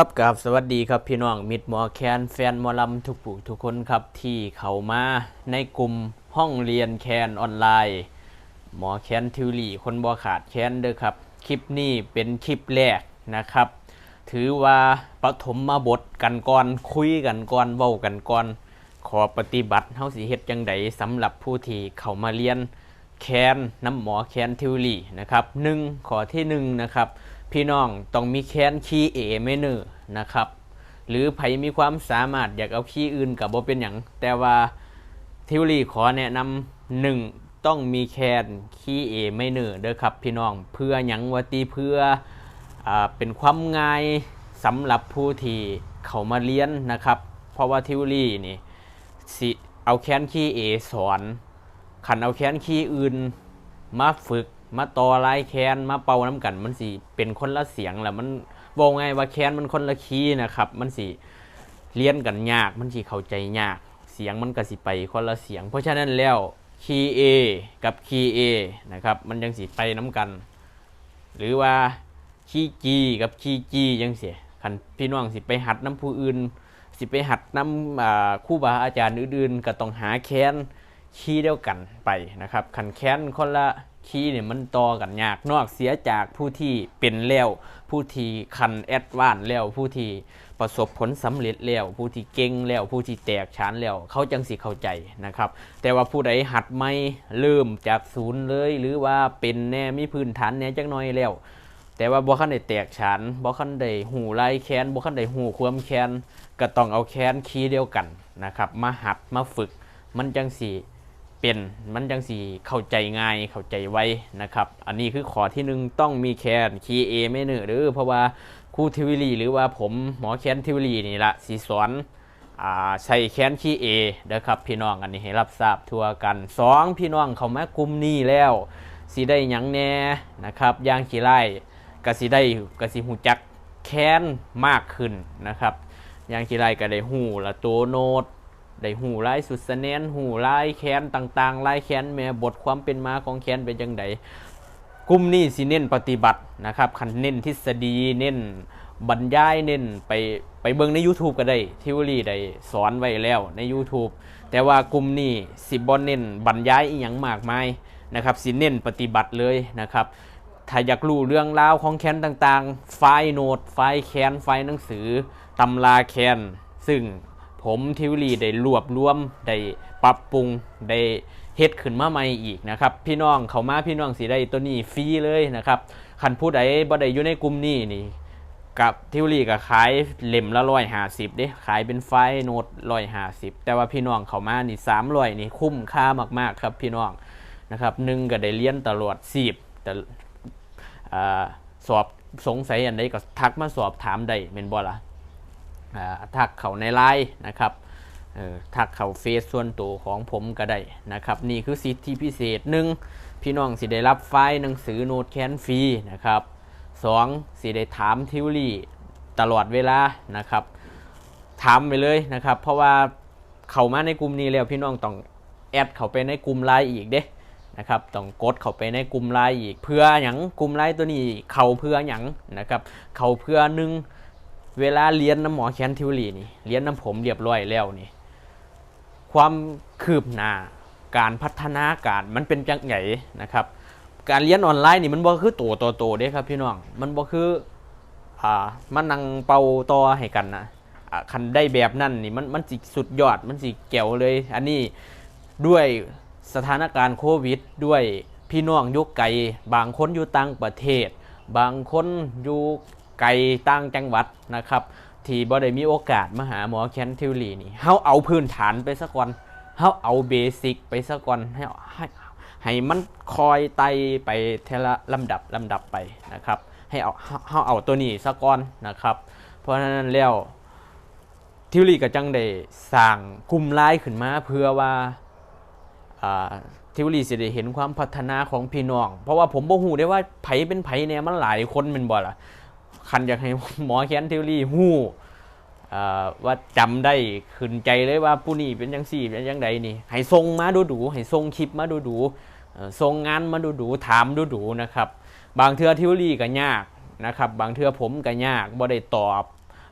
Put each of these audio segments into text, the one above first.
ครับกับสวัสดีครับพี่น้องมิดหมอแคนแฟนหมอลำทุกผู้ทุกคนครับที่เข้ามาในกลุ่มห้องเรียนแคนออนไลน์ หมอแคนทิวลี่คนบ่ขาดแคนเด้อครับ คลิปนี้เป็นคลิปแรกนะครับ ถือว่าปฐมมาบทกันก่อนคุยกันก่อนเว้ากันก่อน ขอปฏิบัติเฮาสิเฮ็ดจังไดสำหรับผู้ที่เข้ามาเรียนแคนน้ำหมอแคนทิวลี่นะครับหนึ่งขอที่หนึ่งนะครับ พี่น้องต้องมีแคนคีย์เอเมเนอร์นะครับ หรือไผมีความสามารถอยากเอาคีย์อื่นกับบ่เป็นอย่างแต่ว่าทิวลี่ขอแนะนำหนึ่งต้องมีแคนคีย์เอเมเนอร์เด้อครับพี่น้องเพื่อหยังวตีเพื่ออเป็นความง่ายสำหรับผู้ที่เขามาเรียนนะครับ เพราะว่าทิวลี่นี่สิเอาแคนคีย์เอสอนขันเอาแค้นขี้อื่นมาฝึก มาต่อลายแค้นมาเป่าน้ำกัน มันสิเป็นคนละเสียงแหละมันบอกไงว่าแค้นมันคนละคีย์นะครับ มันสิเรียนกันยากมันสิเข้าใจยาก เสียงมันก็สิไปคนละเสียง เพราะฉะนั้นแล้วคีย์ A กับคีย์ A นะครับมันยังสิไปน้ำกัน หรือว่าคีย์ G กับคีย์ G ยังเสียคันพี่น้องสิไปหัดน้ำผู้อื่น สิไปหัดน้ำคู่บาอาจารย์อื่นๆก็ต้องหาแค้นคีย์เดียวกันไปนะครับขันแค้นคนละ คีย์เนี่ยมันต่อกันยากนอกเสียจากผู้ที่เป็นแล้วผู้ที่คันแอดวานแล้วผู้ที่ประสบผลสำเร็จแล้ว ผู้ที่เก่งแล้วผู้ที่แตกฉานแล้ว เขาจังสิเข้าใจนะครับ แต่ว่าผู้ใดหัดไม่เริ่มจากศูนย์เลย หรือว่าเป็นแน่มีพื้นฐานแน่จักน้อยแล้ว แต่ว่าบ่คันได้แตกฉานบ่คันได้หูไล่แค้นบ่คันได้หูความแค้นก็ต้องเอาแค้นคีย์เดียวกันนะครับ มาหัดมาฝึกมันจังสี เป็นมันจังสีเข้าใจง่ายเข้าใจไวนะครับ อันนี้คือขอที่หนึ่งต้องมีแคนคีเอไม่เนอหรือเพราะว่าครูทิวลีหรือว่าผมหมอแคนทิวลีนี่ละสีสอนอ่าใช้แคนคีเอนะครับพี่น้องอันนี้ให้รับทราบทั่วกันสองพี่น้องเขามากลุ่มนี้แล้วสีได้ยังแน่นะครับย่างขี้ไล่ก็สิได้ก็สิหูจักแคนมากขึ้นนะครับย่างขี้ไล่ก็ได้หูละตัวโน้ต ได้หูลายสุดสะเนนหูลายแคนต่างๆลายแคนแม่บทความเป็นมาของแคนเป็นจังไดกลุ่มนี้สิเน้นปฏิบัตินะครับคันเน้นทฤษฎีเน้นบรรยายเน้นไปไปเบิ่งใน YouTube ก็ได้ทิวรี่ได้สอนไว้แล้วใน YouTube แต่ว่ากลุ่มนี้สิบ่เน้นบรรยายอีหยังมากมายนะครับสิเน้นปฏิบัติเลยนะครับถ้าอยากรู้เรื่องราวของแคนต่างๆ ไฟล์โน้ตไฟล์แคนไฟล์หนังสือตำราแคนซึ่ง ผมทิวลีได้รวบรวมได้ปรับปรุงได้เฮ็ดขึ้นมาใหม่อีกนะครับ พี่น้องเขามาพี่น้องสีได้ตัวนี้ฟรีเลยนะครับคันผู้ใดบ่ได้อยู่ในกลุ่มนี้นี่กับทิวลีก็ขายเล่มละร้อยห้าสิบเด้ขายเป็นไฟโน้ตร้อยห้าสิบแต่ว่าพี่น้องเขามานี่สามร้อยนี่คุ้มค่ามากๆครับพี่น้องนะครับหนึ่งก็ได้เรียนตลอดสิบแต่อสอบสงสัยอันใดก็ทักมาสอบถามได้เมนบอละ ทักเขาในไลน์นะครับทักเขาเฟซส่วนตัวของผมก็ได้นะครับ นี่คือสิทธิพิเศษหนึ่งพี่น้องสิได้รับไฟล์หนังสือโน้ตแคนฟรีนะครับสองสิได้ถามทิวลี่ตลอดเวลานะครับ ถามไปเลยนะครับ เพราะว่าเขามาในกลุ่มนี้แล้วพี่น้องต้องแอดเขาไปในกลุ่มไลน์อีกเด้นะครับต้องกดเข้าไปในกลุ่มไลน์อีกเพื่ออย่างกลุ่มไลน์ตัวนี้ เขาเพื่ออย่างนะครับ เขาเพื่อหนึ่ง เวลาเรียนน้ำหมอแคนทิวลีนี่เรียนน้ำผมเรียบร้อยแล้วนี่ ความคืบหน้าการพัฒนาการมันเป็นจังไงนะครับ การเรียนออนไลน์นี่มันบ่คือตัวตัวโตเด้ครับพี่น้องมันบ่คืออ่ามันนั่งเป่าต่อให้กันนะคันได้แบบนั้นนี่มันมันสิสุดยอดมันสิแก้วเลย อันนี้ด้วยสถานการณ์โควิด ด้วยพี่น้องยุไกลบางคนอยู่ต่างประเทศ บางคนอยู่ ไกลต่างจังหวัดนะครับ ที่บ่ได้มีโอกาสมาหาหมอแคนทิวลีนี่เฮาเอาพื้นฐานไปซะก่อนเฮาเอาเบสิกไปซะก่อนให้ให้ให้มันคอยไต่ไปเทละลำดับลำดับไปนะครับ ให้เอาเฮาเอาตัวนี้ซะก่อนนะครับ เพราะฉะนั้นแล้วทิวลีก็จังได้สร้างกลุ่มไลน์ขึ้นมาเพื่อว่าทิวลีสิได้เห็นความพัฒนาของพี่น้อง เพราะว่าผมบ่ฮู้ได้ว่าไผเป็นไผเนี่ยมันหลายคนม่นบ่ล่ะ คันอยากให้หมอแคนทิวลีฮู้อ่าว่าจำได้ขึ้นใจเลยว่าผู้นี้เป็นจังซี่เป็นจังใดนี่ ให้ส่งมาดูดูให้ส่งคลิปมาดูดูๆเอ่อส่งงานมาดูดูถามดูดูนะครับ บางเทือทิวลีก็ยากนะครับ บางเทือผมก็ยากบ่ได้ตอบ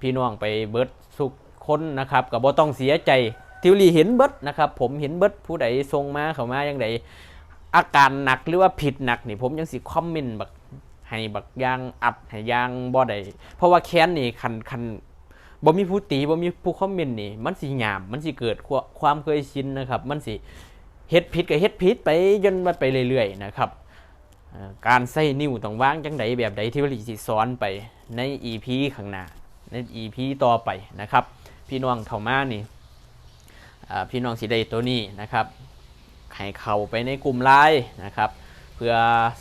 พี่น้องไปเบิร์ดสุกคนนะครับก็บ่ต้องเสียใจทิวลีเห็นเบิร์ดนะครับ ผมเห็นเบิร์ดผู้ใดส่งมาเข้ามาย่างใดอาการหนักหรือว่าผิดหนักนี่ผมยังสิคอมเมนต์แบัก ให้บักยางอัดให้ยางบ่ได้เพราะว่าแค้นนี่คันคันบ่มีผู้ตีบ่มีผู้คอมเมนต์นี่ มันสิหยาม มันสิเกิดความความเคยชินนะครับ มันสิเฮ็ดผิดก็เฮ็ดผิดไปจนมันไปเรื่อยๆนะครับการใส่นิ้วต้องวางจังใดแบบใดที่วลีสิสอนไปใน EP ข้างหน้าใน EP ต่อไปนะครับ พี่น้องเข้ามานี่พี่น้องสิได้ตัวนี้นะครับให้เข้าไปในกลุ่มไลน์นะครับ พื่อ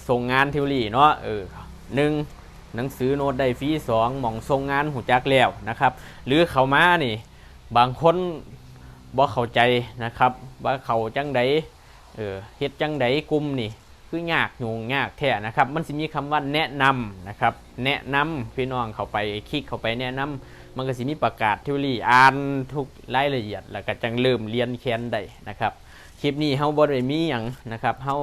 ส่งงานทิวลี่เนาะเออหนึ่งหนังสือโน้ตได้ฟรีสองหม่องส่งงานหูจักแล้วนะครับ หรือเขามานี่ บางคนบ่เข้าใจนะครับว่าเขาจังใดเออเฮ็ดจังใดกลุ่มนี่คือยากยุ่งยากแท้นะครับ มันสิมีคำว่าแนะนำนะครับ แนะนำพี่น้องเข้าไปคลิกเข้าไปแนะนำมันก็สิมีประกาศทิวลี่อ่านทุกรายละเอียด แล้วก็จังเริ่มเรียนแคนได้นะครับคลิปนี้เฮาบ่ได้มีหยังนะครับเฮา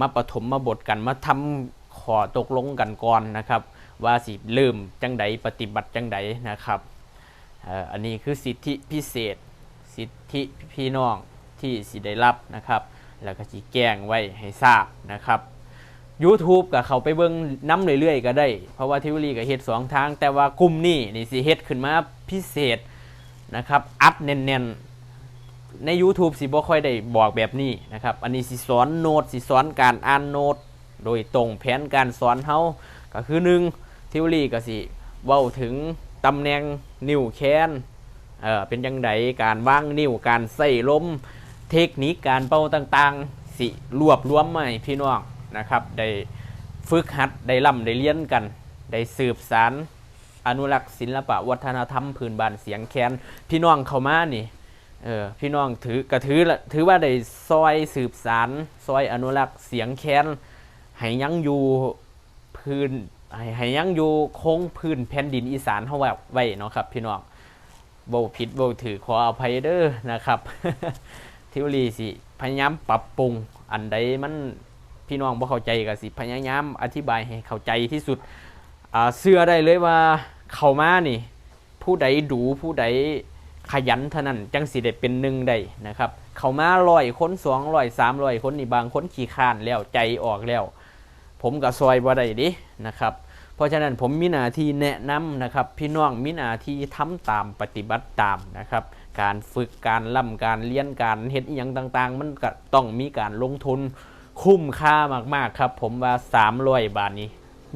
มาปฐมมาบทกันมาทำขอตกลงกันก่อนนะครับ ว่าสิเริ่มจังใดปฏิบัติจังใดนะครับอันนี้คือสิทธิพิเศษ สิทธิพี่น้องที่สิได้รับนะครับ แล้วก็สิแจ้งไว้ให้ทราบนะครับ YouTube ก็เขาไปเบิ่งน้ำเรื่อยๆ ก็ได้ เพราะว่าทิวลีก็เฮ็ดสองทาง แต่ว่ากลุ่มนี้นี่สิเฮ็ดขึ้นมาพิเศษนะครับ อัดแน่นๆ ใน YouTube สิบ่ค่อยได้บอกแบบนี้นะครับ อันนี้สิสอนโน้ตสิสอนการอ่านโน้ตโดยตรงแผนการสอนเฮาก็คือหนึ่งทิวลีก็สิเว้าถึงตำแหน่งนิ้วแขนเออเป็นจังไดการวางนิ้วการใส่ลมเทคนิคการเป่าต่างๆ สิรวบรวมให้พี่น้องนะครับ ได้ฝึกหัดได้ล่ำได้เรียนกัน ได้สืบสารอนุรักษ์ศิลปะวัฒนธรรมพื้นบ้านเสียงแคนพี่น้องเข้ามานี่ เออพี่น้องถือกระถือละถือว่าได้ซอยสืบสารซอยอนุรักษ์เสียงแค้นให้ยังอยู่พื้นให้ให้ยังอยู่คงพื้นแผ่นดินอีสานเฮาไว้เนาะครับ พี่น้องโบผิดโบถือขออภัยเด้อนะครับทิวลีสิพยายามปรับปรุงอันใดมันพี่น้องบ่เข้าใจก็สิพยายามอธิบายให้เข้าใจที่สุดอ่าเชื่อได้เลยว่าเข้ามานี่ ผู้ใดดูผู้ใด ขยันเท่านั้นจังสิได้เป็นหนึ่งได้นะครับเขามาร้อยคนสองร้อยสามร้อยคนนี่บางคนขี้ข้านแล้วใจออกแล้ว ผมก็ซอยบ่ได้ดินะครับ เพราะฉะนั้นผมมีหน้าที่แนะนำนะครับ พี่น้องมีหน้าที่ทำตามปฏิบัติตามนะครับ การฝึกการล่ำการเรียนการเฮ็ดอหย่างต่างๆ มันก็ต้องมีการลงทุนคุ้มค่ามากๆครับ ผมว่า300บาทนี้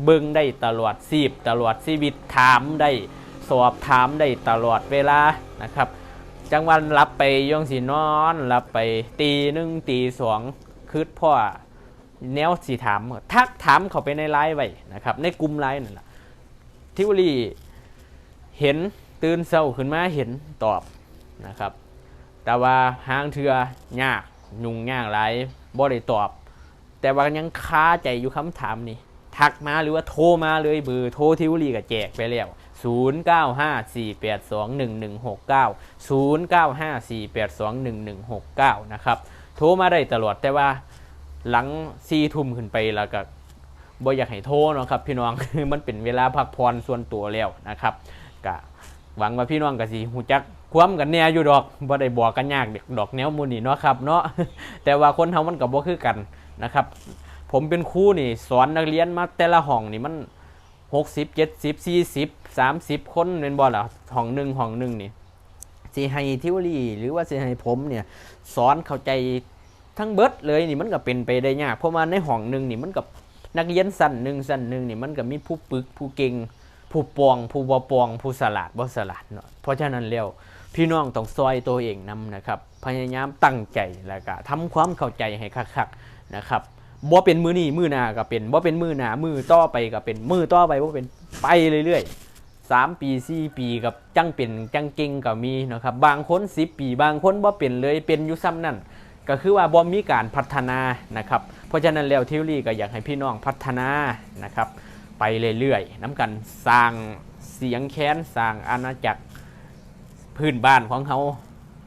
เบิ่งได้ตลอดชีพตลอดชีวิตถามได้ สอบถามได้ตลอดเวลานะครับ จังวันรับไปย่องสีนอนรับไปตีหนึ่งตีสองคืดพ่อแนวสีถามทักถามเขาไปในไลน์ไว้นะครับ ในกลุ่มไลน์นั่นแหละทิวลีเห็นตื่นเศร้าขึ้นมาเห็นตอบนะครับ แต่ว่าห้างเทือยากยุ่งยากหลายบ่ได้ตอบ แต่ว่ายังคาใจอยู่คำถามนี้ทักมาหรือว่าโทรมาเลยเบอร์โทรทิวลีก็แจกไปแล้ว 0954821169 0954821169 นะครับ โทรมาได้ตลอดแต่ว่าหลังซีทุ่มขึ้นไปแล้วก็บ่อยากให้โทรเนาะครับพี่น้องมันเป็นเวลาพักผ่อนส่วนตัวแล้วนะครับก็หวังว่าพี่น้องก็สิฮู้จักความกันแน่อยู่ดอกบ่ได้บอกกันยากดอกแนวมูนี่เนาะครับเนาะแต่ว่าคนเฮามันก็บ่คือกันนะครับ ผมเป็นครูนี่สอนนักเรียนมาแต่ละห้องนี่มัน 60 70 40 30คนเป็นบ่ล่ะห้องหนึ่งห้องหนึ่งนี่สิให้ทิวลีหรือว่าสิให้ผมเนี่ยสอนเข้าใจทั้งเบิดเลยนี่มันก็เป็นไปได้ยากเพราะว่าในห้องหนึ่งนี่มันกับนักเรียนสั้นหนึ่งสั้นหนึ่งนี่มันก็มีผู้ปึกผู้เก่งผู้ปองผู้บ่ปองผู้สลาดบ่สลาดเนาะเพราะฉะนั้นแล้วพี่น้องต้องซอยตัวเองนํนะครับ พยายามตั้งใจแล้วก็ทำความเข้าใจให้คักๆนะครับ บ่เป็นมือนี้มือหน้าก็เป็นบ่เป็นมือหน้ามือต่อไปก็เป็นมือต่อไปบ่เป็นไปเรื่อยๆสามปีสี่ปีกับจังเป็นจังเก่งก็มีนะครับบางคนสิบปี บางคนบ่เป็นเลยเป็นอยู่ซ้ำนั่นก็คือว่าบอมมีการพัฒนานะครับเพราะฉะนั้นแล้วทิวลี่ก็อยากให้พี่น้องพัฒนานะครับ ไปเรื่อยๆน้ำกันสร้างเสียงแค้นสร้างอาณาจักรพื้นบ้านของเขา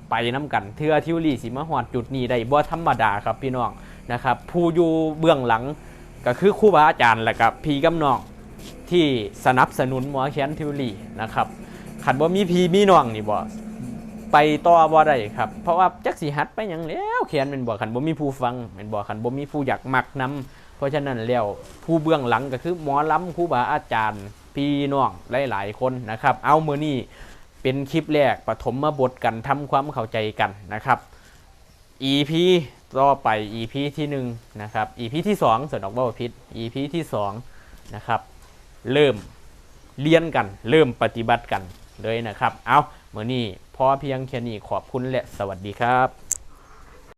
ไปน้ำกันเทือทิวลี่สิมาหอดจุดนี้ได้บ่ธรรมดาครับพี่น้อง นะครับผู้อยู่เบื้องหลังก็คือครูบาอาจารย์แหละครับพี่กำนองที่สนับสนุนหมอแคนทิวลีนะครับขันบ่มีพีมีน้องนี่บ่ไปต่อบ่ได้ครับ เพราะว่าจักสิหัดไปหยังแล้วแคนเป็นบ่ขันบ่มีผู้ฟังเป็นบ่ขันบ่มีผู้อยากมักนํเพราะฉะนั้นแล้วผู้เบื้องหลังก็คือหมอล้ำครูบาอาจารย์พี่น้องหลายๆคนนะครับ เอามือนี้เป็นคลิปแรกปฐมมาบทกันทำความเข้าใจกันนะครับ EP ก็ไป EP ที่หนึ่งนะครับ EP ที่สองส่วนดอกว่าพิษ EP ที่สองนะครับเริ่มเรียนกัน เริ่มปฏิบัติกันเลยนะครับ เอาเมื่อนี้พอเพียงแค่นี้ขอบคุณและสวัสดีครับ